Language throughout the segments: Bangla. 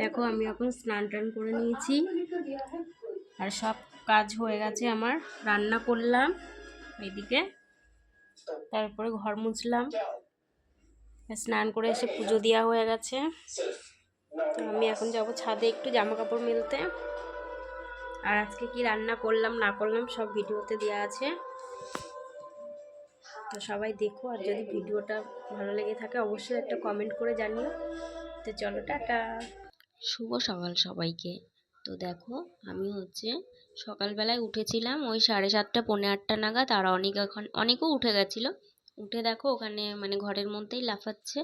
দেখো, আমি এখন স্নান টান করে নিয়েছি। আর সব কাজ হয়ে গেছে আমার। রান্না করলাম এদিকে। তারপরে ঘর মুছলাম। স্নান করে এসে পুজো দেওয়া হয়ে গেছে। আমি এখন যাব ছাদে একটু জামা কাপড় মেলতে। আর আজকে কি রান্না করলাম, না করলাম, সব ভিডিওতে দেওয়া আছে। তো সবাই দেখো, আর যদি ভিডিওটা ভালো লেগে থাকে, অবশ্যই একটা কমেন্ট করে জানিও। তো চলো, টাটা। শুভ সকাল সবাইকে। তো দেখো, আমি হচ্ছে সকালবেলায় উঠেছিলাম ওই সাড়ে সাতটা, পৌনে আটটা নাগাদ, আর অনেক এখন, অনেকও উঠে গেছিল। উঠে দেখো, ওখানে মানে ঘরের মধ্যেই লাফাচ্ছে।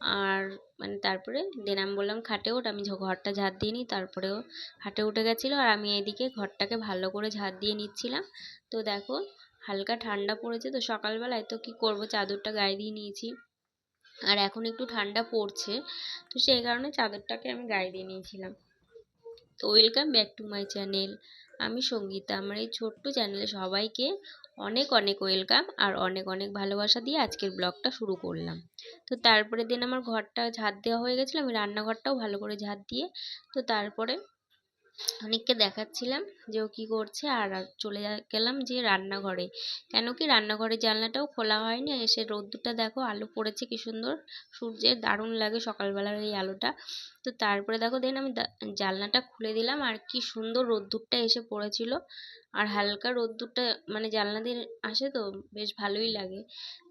আর মানে তারপরে দেন আমি বললাম, খাটে ওঠ। আমি ঘরটা ঝাড় দিয়ে নিই, তারপরেও খাটে উঠে গেছিল। আর আমি এদিকে ঘরটাকে ভালো করে ঝাড় দিয়ে নিচ্ছিলাম। তো দেখো, হালকা ঠান্ডা পড়েছে। তো সকালবেলায় তো কি করব? চাদরটা গায়ে দিয়ে নিয়েছি। আর এখন একটু ঠান্ডা পড়ছে, তো সেই কারণে চাদরটাকে আমি গায়ে দিয়ে নিয়েছিলাম। তো welcome back to my channel আমি সঙ্গীতা। আমার এই ছোট্ট চ্যানেলে সবাইকে অনেক অনেক ওয়েলকাম আর অনেক অনেক ভালোবাসা দিয়ে আজকের ব্লগটা শুরু করলাম। তো তারপরে দিন আমার ঘরটা ঝাড় দেওয়া হয়ে গেছিল, আমি রান্নাঘরটাও ভালো করে ঝাড় দিয়ে, তো তারপরে অনেককে দেখাচ্ছিলাম যে ও কী করছে আর চলে গেলাম যে রান্নাঘরে। কেন কি রান্নাঘরের জানলাটাও খোলা হয়নি এসে রোদ্দুরটা দেখো, আলো পড়েছে কি সুন্দর, সূর্যের দারুণ লাগে সকালবেলার এই আলোটা। তো তারপরে দেখো দেন আমি জানলাটা খুলে দিলাম আর কি সুন্দর রোদ্দুরটা এসে পড়েছিল। আর হালকা রোদ্দুরটা মানে জানলা দিয়ে আসে তো, বেশ ভালোই লাগে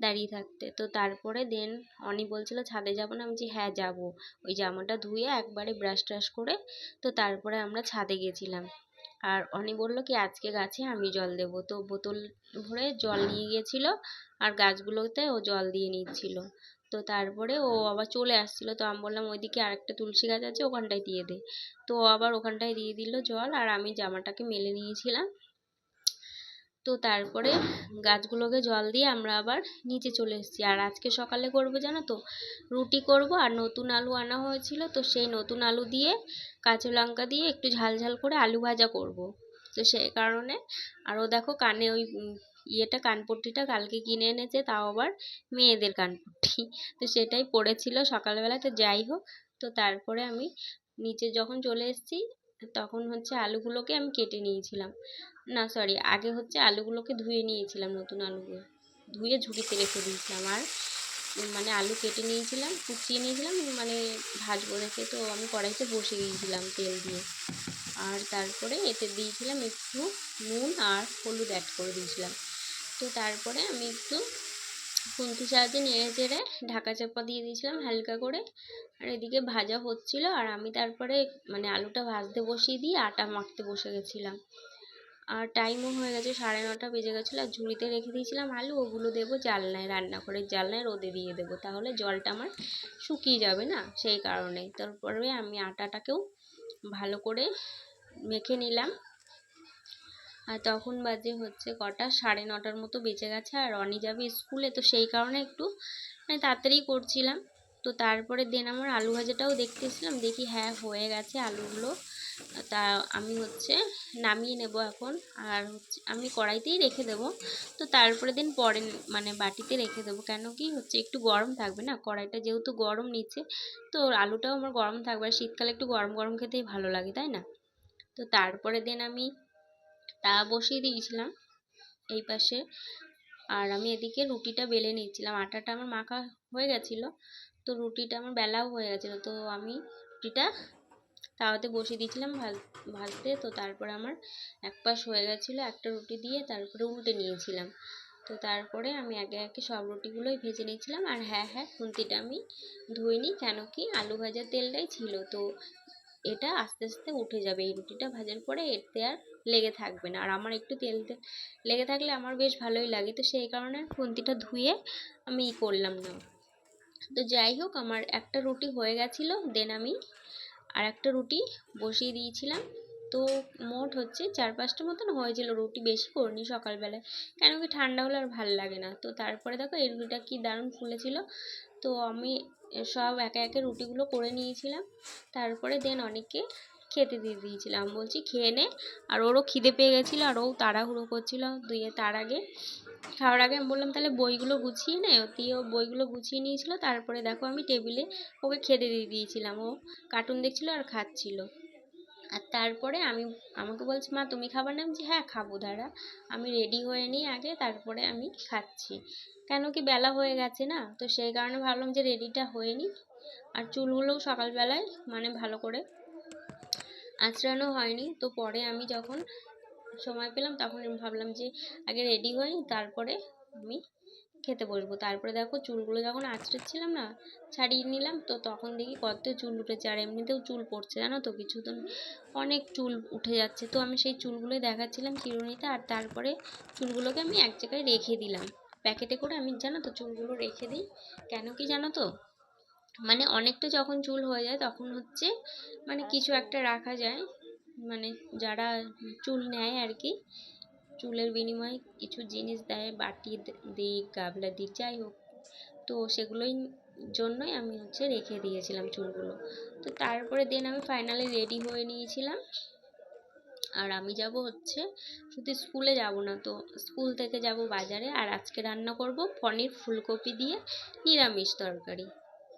দাঁড়িয়ে থাকতে। তো তারপরে দেন অনি বলছিল, ছাদে যাব না? আমি যে হ্যাঁ যাব। ওই জামাটা ধুয়ে একবারে ব্রাশ ট্রাশ করে, তো তারপরে আমরা ছাদে গেছিলাম। আর অনি বলল কি, আজকে গাছে আমি জল দেবো। তো বোতল ভরে জল নিয়ে গিয়েছিল আর গাছগুলোতে ও জল দিয়ে নিচ্ছিল। তো তারপরে ও আবার চলে আসছিল। তো আমি বললাম, ওইদিকে আরেকটা তুলসী গাছ আছে, ওখানটায় দিয়ে দে। তো আবার ওখানটায় দিয়ে দিল জল আর আমি জামাটাকে মেলে নিয়েছিলাম। তো তারপরে গাছগুলোকে জল দিয়ে আমরা আবার নিচে চলে এসেছি। আর আজকে সকালে করব জানো তো? রুটি করব আর নতুন আলু আনা হয়েছিল, তো সেই নতুন আলু দিয়ে কাঁচা লঙ্কা দিয়ে একটু ঝাল ঝাল করে আলু ভাজা করব। তো সেই কারণে আরও দেখো কানে ওই ইয়েটা, কানপট্টিটা কালকে কিনে এনেছে, তাও আবার মেয়েদের কানপট্টি। তো সেটাই পড়েছিল সকালবেলা, তো যাই হোক। তো তারপরে আমি নিচে যখন চলে এসেছি তখন হচ্ছে আলুগুলোকে আমি কেটে নিয়েছিলাম। না সরি আগে হচ্ছে আলুগুলোকে ধুয়ে নিয়েছিলাম নতুন আলুগুলো। ধুয়ে ঝুড়িতে রেখে দিয়েছিলাম। আর মানে আলু কেটে নিয়েছিলাম, কুচিয়ে নিয়েছিলাম মানে ভাজবো দেখে তো আমি কড়াইতে বসে দিয়েছিলাম তেল দিয়ে। আর তারপরে এতে দিয়েছিলাম একটু নুন আর হলুদ অ্যাড করে দিয়েছিলাম। তো তারপরে আমি একটু খুন্তির সাহায্যে নেড়ে চেড়ে ঢাকা চাপা দিয়ে দিয়েছিলাম হালকা করে। আর এদিকে ভাজা হচ্ছিল আর আমি তারপরে মানে আলুটা ভাজতে বসিয়ে দিয়ে আটা মাখতে বসে গেছিলাম। আর টাইমও হয়ে গেছে সাড়ে নটা বেজে গেছিল আর ঝুড়িতে রেখে দিয়েছিলাম আলু, ওগুলো দেবো জালনায় রান্নাঘরের জালনায় রোদে দিয়ে দেবো। তাহলে জলটা আমার শুকিয়ে যাবে না সেই কারণে। তারপরে আমি আটাটাকেও ভালো করে মেখে নিলাম। আর তখন বাজে হচ্ছে কটা? সাড়ে নটার মতো বেঁচে গেছে আর রনি যাবে স্কুলে, তো সেই কারণে একটু মানে তাড়াতাড়ি করছিলাম। তো তারপরে দেন আমার আলু ভাজাটাও দেখতে এসেছিলাম দেখি হ্যাঁ হয়ে গেছে আলুগুলো। তা আমি হচ্ছে নামিয়ে নেব এখন, আর হচ্ছে আমি কড়াইতেই রেখে দেবো। তো তারপরে দিন পরে মানে বাটিতে রেখে দেবো, কেন কি হচ্ছে একটু গরম থাকবে না? কড়াইটা যেহেতু গরম নিচ্ছে, তো আলুটাও আমার গরম থাকবে। আর শীতকালে একটু গরম গরম খেতেই ভালো লাগে, তাই না? তো তারপরে দিন আমি তা বসিয়ে দিয়েছিলাম এই পাশে। আর আমি এদিকে রুটিটা বেলে নিয়েছিলাম। আটাটা আমার মাখা হয়ে গেছিল, তো রুটিটা আমার বেলাও হয়ে গেছিল। তো আমি রুটিটা তাওয়াতে বসিয়ে দিয়েছিলাম ভাজ, ভাজতে। তো তারপরে আমার এক পাশ হয়ে গেছিল একটা রুটি দিয়ে তারপরে উল্টে নিয়েছিলাম। তো তারপরে আমি একে একে সব রুটিগুলোই ভেজে নিয়েছিলাম। আর হ্যাঁ হ্যাঁ খুন্তিটা আমি ধুইনি, কেন কি আলু ভাজার তেলটাই ছিল। তো এটা আস্তে আস্তে উঠে যাবে। এই রুটিটা ভাজার পরে এতে আর লেগে থাকবে না। আর আমার একটু তেল তেল লেগে থাকলে আমার বেশ ভালোই লাগে। তো সেই কারণে খুন্তিটা ধুয়ে আমি ই করলাম না। তো যাই হোক, আমার একটা রুটি হয়ে গেছিল, দেন আমি আর একটা রুটি বসিয়ে দিয়েছিলাম। তো মোট হচ্ছে চার পাঁচটা মতন হয়েছিল রুটি, বেশি করিনি সকালবেলায় কেন কি ঠান্ডা হলে আর ভালো লাগে না। তো তারপরে দেখো এই রুটিটা কি দারুণ ফুলেছিল। তো আমি সব একে একে রুটিগুলো করে নিয়েছিলাম। তারপরে দেন অনেককে খেতে দিয়ে দিয়েছিলাম। বলছি, খেয়ে নে। আর ওরও খিদে পেয়ে গেছিল আর ও তাড়াহুড়ো করছিল দুইয়ে তার আগে। খাওয়ার আগে আমি বললাম, তাহলে বইগুলো গুছিয়ে নে। দিয়ে ও বইগুলো গুছিয়ে নিয়েছিল। তারপরে দেখো আমি টেবিলে ওকে খেতে দিয়ে দিয়েছিলাম। ও কার্টুন দেখছিল আর খাচ্ছিল। আর তারপরে আমি, আমাকে বলছে, মা, তুমি খাবার না যে হ্যাঁ খাব, দাঁড়া। আমি রেডি হয়ে নিই আগে, তারপরে আমি খাচ্ছি। কেন কি বেলা হয়ে গেছে না? তো সেই কারণে ভাবলাম যে রেডিটা হয়ে নিই আর চুলগুলোও সকালবেলায় মানে ভালো করে আঁচড়ানো হয়নি। তো পরে আমি যখন সময় পেলাম, তখন আমি ভাবলাম যে, আগে রেডি হই তারপরে আমি খেতে বসবো। তারপরে দেখো চুলগুলো যখন আঁচড়াচ্ছিলাম না, ছাড়িয়ে নিলাম, তো তখন দেখি কত চুল উঠেছে। আর এমনিতেও চুল পড়ছে, জানো তো, কিছুদিন অনেক চুল উঠে যাচ্ছে। তো আমি সেই চুলগুলোই দেখাচ্ছিলাম চিরুনিতে আর তারপরে চুলগুলোকে আমি এক জায়গায় রেখে দিলাম। প্যাকেটে করে আমি, জানো তো, চুলগুলো রেখে দিই। কেন কি জানো তো? মানে অনেকটা যখন চুল হয়ে যায় তখন হচ্ছে মানে কিছু একটা রাখা যায়। মানে যারা চুল নেয় আর কি চুলের বিনিময়ে কিছু জিনিস দেয়, বাটি দে- দিক, গাবলা দিক, যাই হোক। তো সেগুলোই জন্যই আমি হচ্ছে রেখে দিয়েছিলাম চুলগুলো। তো তারপরে দেন আমি ফাইনালি রেডি হয়ে নিয়েছিলাম। আর আমি যাব হচ্ছে, শুধু স্কুলে যাব না, তো স্কুল থেকে যাব বাজারে। আর আজকে রান্না করব পনির ফুলকপি দিয়ে নিরামিষ তরকারি।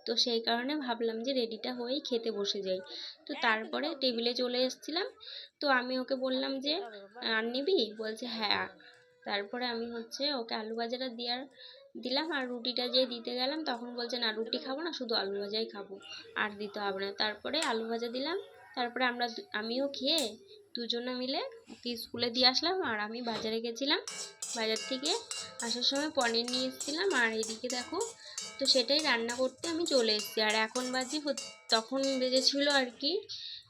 তো সেই কারণে ভাবলাম যে রেডিটা হয়েই খেতে বসে যাই। তো তারপরে টেবিলে চলে এসেছিলাম। তো আমি ওকে বললাম যে আর নিবি? বলছে হ্যাঁ। তারপরে আমি হচ্ছে ওকে আলু ভাজাটা দেওয়ার দিলাম আর রুটিটা যে দিতে গেলাম তখন বলছে, না, রুটি খাব না, শুধু আলু ভাজাই খাব। আর দিতে হবে না। তারপরে আলু ভাজা দিলাম। তারপরে আমরা আমিও খেয়ে দুজনে মিলে ওকে স্কুলে দিয়ে আসলাম আর আমি বাজারে গেছিলাম। বাজার থেকে আসার সময় পনির নিয়ে এসেছিলাম। আর এদিকে দেখো তো সেটাই রান্না করতে আমি চলে এসেছি। আর এখন বাজি তখন বেজেছিল আর কি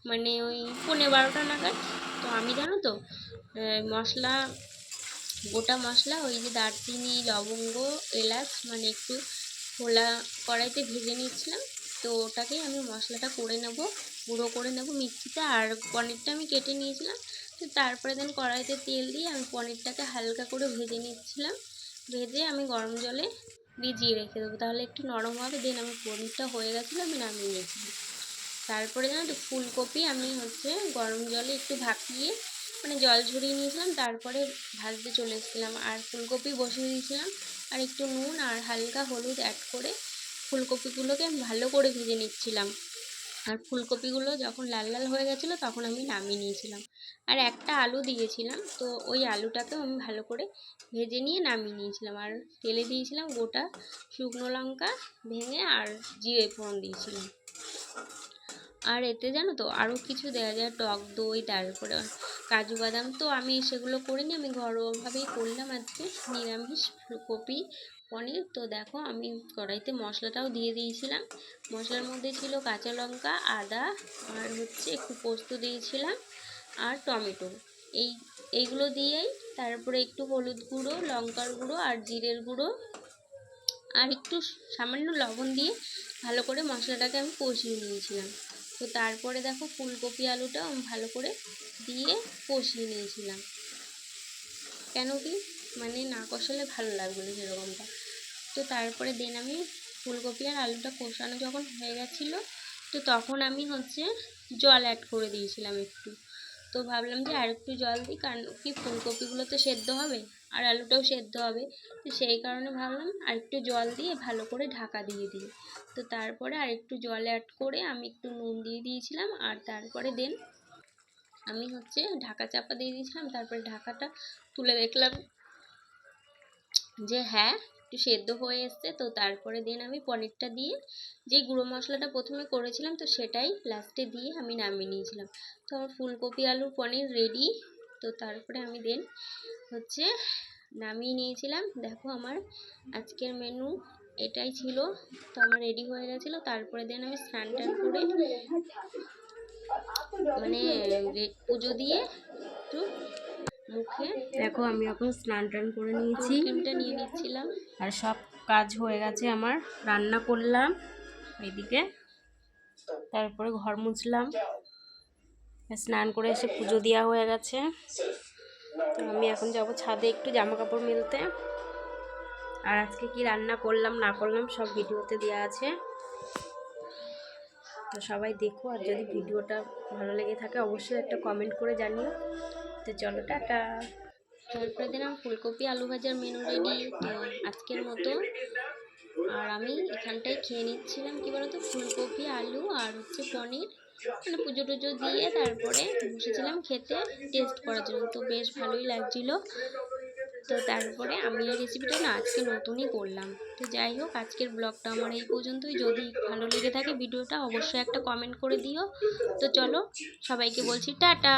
মানে ওই পনেরো বারোটা নাগাদ। তো আমি জানো তো মশলা, গোটা মশলা, ওই যে দারচিনি, লবঙ্গ, এলাচ মানে একটু খোলা কড়াইতে ভেজে নিচ্ছিলাম তো ওটাকেই আমি মশলাটা করে নেব, গুঁড়ো করে নেব মিক্সিতে। আর পনিরটা আমি কেটে নিয়েছিলাম। তো তারপরে দেন কড়াইতে তেল দিয়ে আমি পনিরটাকে হালকা করে ভেজে নিচ্ছিলাম। ভেজে আমি গরম জলে ভিজিয়ে রেখে দেবো। তাহলে একটু নরম হবে দেন আমার পনিরটা হয়ে গেছিল, আমি নামিয়ে নিয়েছিলাম তারপরে জানো তো, ফুলকপি আমি হচ্ছে গরম জলে একটু ভাপিয়ে মানে জল ঝরিয়ে নিয়েছিলাম, তারপরে ভাজতে চলে এসেছিলাম। আর ফুলকপি বসিয়ে দিয়েছিলাম, আর একটু নুন আর হালকা হলুদ অ্যাড করে ফুলকপিগুলোকে আমি ভালো করে ভেজে নিচ্ছিলাম। আর ফুলকপিগুলো যখন লাল লাল হয়ে গেছিল তখন আমি নামিয়ে নিয়েছিলাম। আর একটা আলু দিয়েছিলাম, তো ওই আলুটাকেও আমি ভালো করে ভেজে নিয়ে নামিয়ে নিয়েছিলাম। আর তেলে দিয়েছিলাম গোটা শুকনো লঙ্কা ভেঙে আর জিরে ফোড়ন দিয়েছিলাম। আর এতে জানো তো আরও কিছু দেওয়া যায়, টক দই তারপরে কাজু বাদাম। তো আমি সেগুলো করিনি, আমি ঘরোয়াভাবেই করলাম আজকে। নিরামিষ ফুলকপি পনির। তো দেখো, আমি কড়াইতে মশলাটাও দিয়ে দিয়েছিলাম। মশলার মধ্যে ছিল কাঁচা লঙ্কা, আদা, আর হচ্ছে একটু পোস্ত দিয়েছিলাম, আর টমেটো। এই, এইগুলো দিয়েই তারপরে একটু হলুদ গুঁড়ো, লঙ্কার গুঁড়ো, আর জিরের গুঁড়ো, আর একটু সামান্য লবণ দিয়ে ভালো করে মশলাটাকে আমি কষিয়ে নিয়েছিলাম। তো তারপরে দেখো, ফুলকপি আলুটাও আমি ভালো করে দিয়ে কষিয়ে নিয়েছিলাম। কেন কি? মানে না কষালে ভালো লাগবে না সেরকমটা। তো তারপরে দেন আমি ফুলকপি আর আলুটা কষানো যখন হয়ে গেছিল, তো তখন আমি হচ্ছে জল অ্যাড করে দিয়েছিলাম একটু। তো ভাবলাম যে আর একটু জল দিই, কারণ কি ফুলকপিগুলো তো সেদ্ধ হবে আর আলুটাও সেদ্ধ হবে। তো সেই কারণে ভাবলাম আর একটু জল দিয়ে ভালো করে ঢাকা দিয়ে দিই। তো তারপরে আর একটু জল অ্যাড করে আমি একটু নুন দিয়ে দিয়েছিলাম আর তারপরে দেন আমি হচ্ছে ঢাকা চাপা দিয়ে দিয়েছিলাম। তারপরে ঢাকাটা তুলে দেখলাম যে হ্যাঁ একটু সেদ্ধ হয়ে এসছে, তো তারপরে দেন আমি পনিরটা দিয়ে যে গুঁড়ো মশলাটা প্রথমে করেছিলাম, তো সেটাই লাস্টে দিয়ে আমি নামিয়ে নিয়েছিলাম। তো আমার ফুলকপি, আলুর পনির রেডি তো তারপরে আমি দেন হচ্ছে নামিয়ে নিয়েছিলাম। দেখো আমার আজকের মেনু এটাই ছিল, তো আমার রেডি হয়ে গেছিল। তারপরে দেন আমি স্নান টান করে মানে পুজো দিয়ে একটু মুখে। দেখো আমি এখন স্নান টান করে নিয়েছি। ক্রিমটা নিয়ে নিচ্ছিলাম। আর সব কাজ হয়ে গেছে আমার। রান্না করলাম এদিকে। তারপরে ঘর মুছলাম। স্নান করে এসে পুজো দেওয়া হয়ে গেছে। তো আমি এখন যাব ছাদে একটু জামা কাপড় মেলতে। আর আজকে কি রান্না করলাম না করলাম সব ভিডিওতে দেওয়া আছে। তো সবাই দেখো আর যদি ভিডিওটা ভালো লেগে থাকে অবশ্যই একটা কমেন্ট করে জানিও। তো চলো টাটা। তারপরে দিলাম ফুলকপি, আলু ভাজার মেনু রেডি আজকের মতো। আর আমি এখানটায় খেয়ে নিচ্ছিলাম, কি বলতো, ফুলকপি, আলু আর হচ্ছে পনির। মানে পুজো টুজো দিয়ে তারপরে বসেছিলাম খেতে টেস্ট করার জন্য। তো বেশ ভালোই লাগছিল। তো তারপরে আমি এই রেসিপিটা না আজকে নতুনই করলাম। তো যাই হোক, আজকের ব্লগটা আমার এই পর্যন্তই। যদি ভালো লেগে থাকে ভিডিওটা, অবশ্যই একটা কমেন্ট করে দিও। তো চলো, সবাইকে বলছি টাটা।